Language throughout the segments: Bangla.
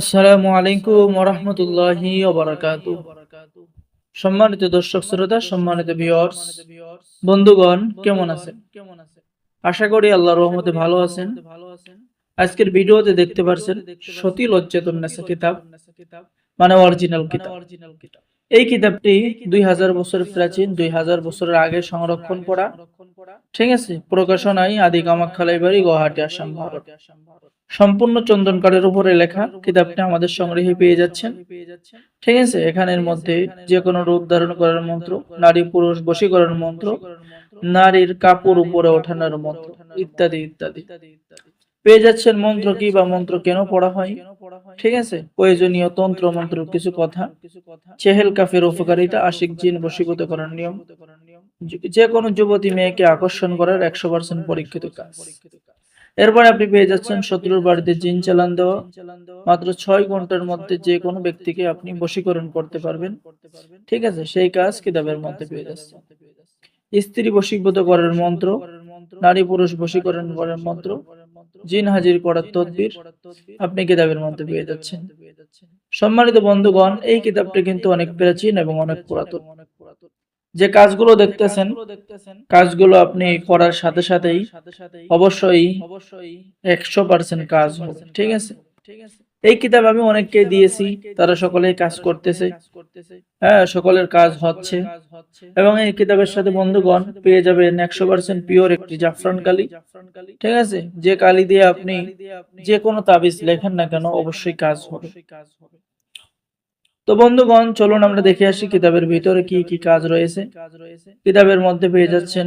আসসালামু আলাইকুম সম্মানিত দর্শক শ্রোতা, সম্মানিত বন্ধুগণ, কেমন আছেন? আশা করি রহমতে ভালো আছেন। আজকের ভিডিওতে দেখতে পারছেন সতী লজ্জাতুন্নেসা কিতাব মানে অরিজিনাল কিতাব। এই কিতাবটি দুই হাজার বছর প্রাচীন, দুই হাজার বছরের আগে সংরক্ষণ করা। ঠিক আছে? প্রকাশনায় আদি কামাখ্যা লাইব্রেরি, গুয়াহাটি আসাম, ভারত। সম্পূর্ণ চন্দনকারের উপরে লেখা কিতাবটি আমাদের সংগ্রহে পেয়ে যাচ্ছেন। ঠিক আছে, এখানের মধ্যে যে কোনো রূপ ধারণ করার মন্ত্র, নারী পুরুষ বশীকরণ মন্ত্র, নারীর কাপড় উপরে ওঠানোর মন্ত্র ইত্যাদি ইত্যাদি। পেয়ে যাচ্ছেন মন্ত্র কি বা মন্ত্র কেন পড়া হয়? ঠিক আছে, প্রয়োজনীয় তন্ত্র মন্ত্র কিছু কথা। চেহেল কাফের উপকারিতা, আশিক জিন বশীভূত করার নিয়ম। যে কোনো যুবতী মেয়েকে আকর্ষণ করার একশো পার্সেন্ট পরীক্ষিত কাজ। এরপরে আপনি পেয়ে যাচ্ছেন শত্রুর বাড়িতে জিন চালান দেওয়া। মাত্র ছয় ঘণ্টার মধ্যে যে কোনো ব্যক্তিকে আপনি বশীকরণ করতে পারবেন। ঠিক আছে, সেই কাজ কিতাবের মধ্যে পেয়ে যাচ্ছে স্ত্রী বশীভূত করার মন্ত্র, নারী পুরুষ বশীকরণ করার মন্ত্র, জিন হাজির করার তদবির, আপনি কিতাবের মধ্যে পেয়ে যাচ্ছেন। সম্মানিত বন্ধুগণ, এই কিতাবটি কিন্তু অনেক প্রাচীন এবং অনেক পুরাতন। যে কাজগুলো দেখতেছেন, কাজগুলো আপনি করার সাথে সাথেই অবশ্যই একশো পার্সেন্ট কাজ ঠিক আছে? এই কিতাব আমি অনেককে দিয়েছি, তারা সকলেই কাজ করতেছে। হ্যাঁ সকলের কাজ হচ্ছে। এবং এই কিতাবের সাথে বন্ধুগণ পেয়ে যাবেন একশো পার্সেন্ট পিওর একটি জাফরান কালি। ঠিক আছে? যে কালি দিয়ে আপনি যে কোনো তাবিজ লেখেন না কেন, অবশ্যই কাজ হবে। তো বন্ধুগণ, চলুন আমরা দেখে আসি কিতাবের ভিতরে কি কি কাজ রয়েছে। কিতাবের মধ্যে পেয়ে যাচ্ছেন,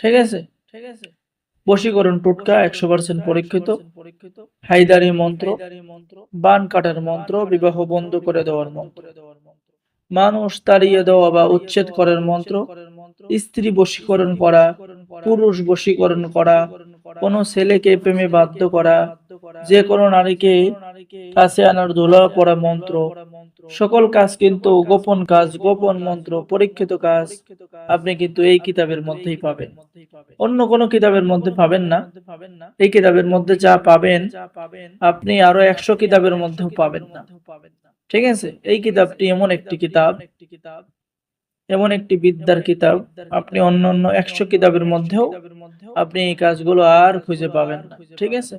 ঠিক আছে? ঠিক আছে বশীকরণ টুটকা একশো পার্সেন্ট পরীক্ষিত হাইদারি মন্ত্র, বান কাটার মন্ত্র, বিবাহ বন্ধ করে দেওয়ার মন্ত্র, মানুষ তাড়িয়ে দেওয়া বা উচ্ছেদ করার মন্ত্র, স্ত্রী বশীকরণ করা, পুরুষ বশীকরণ করা, কোনো ছেলেকে প্রেমে বাধ্য করা, যে কোনো নারীকে কাছে আনার দোলা পড়া মন্ত্র সকল কাজ কিন্তু গোপন কাজ গোপন মন্ত্র পরীক্ষিত কাজ আপনি কিন্তু এই কিতাবের মধ্যেই পাবেন। অন্য কোনো কিতাবের মধ্যে পাবেন না। এই কিতাবের মধ্যে যা পাবেন আপনি আরও একশো কিতাবের মধ্যেও পাবেন না। ঠিক আছে? এই কিতাবটি এমন একটি কিতাব এমন একটি বিদ্যার কিতাব আপনি অন্য অন্য একশো কিতাবের মধ্যেও আপনি এই কাজগুলো আর খুঁজে পাবেন না। ঠিক আছে?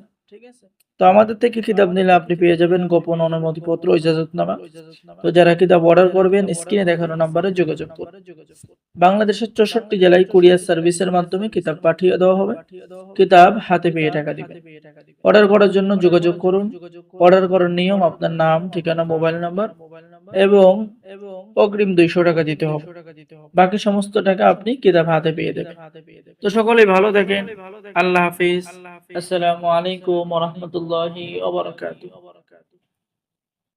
তো আমাদের থেকে কিতাব নিলে আপনি পেয়ে যাবেন গোপন অনুমতিপত্র, ইজাজতনামা। তো যারা কিতাব অর্ডার করবেন স্ক্রিনে দেখানো নাম্বারে যোগাযোগ করুন। বাংলাদেশের চৌষট্টি জেলায় কুরিয়ার সার্ভিসের মাধ্যমে কিতাব পাঠিয়ে দেওয়া হবে। কিতাব হাতে পেয়ে টাকা দিবেন। অর্ডার করার জন্য যোগাযোগ করুন। অর্ডার করার নিয়ম, আপনার নাম, ঠিকানা মোবাইল নাম্বার এবং অগ্রিম দুইশো টাকা দিতে হবে। বাকি সমস্ত টাকা আপনি কিতাব হাতে পেয়ে দেবেন। তো সকলেই ভালো দেখেন। আল্লাহ হাফিজ। আসসালামু আলাইকুম রহমতুল্লাহি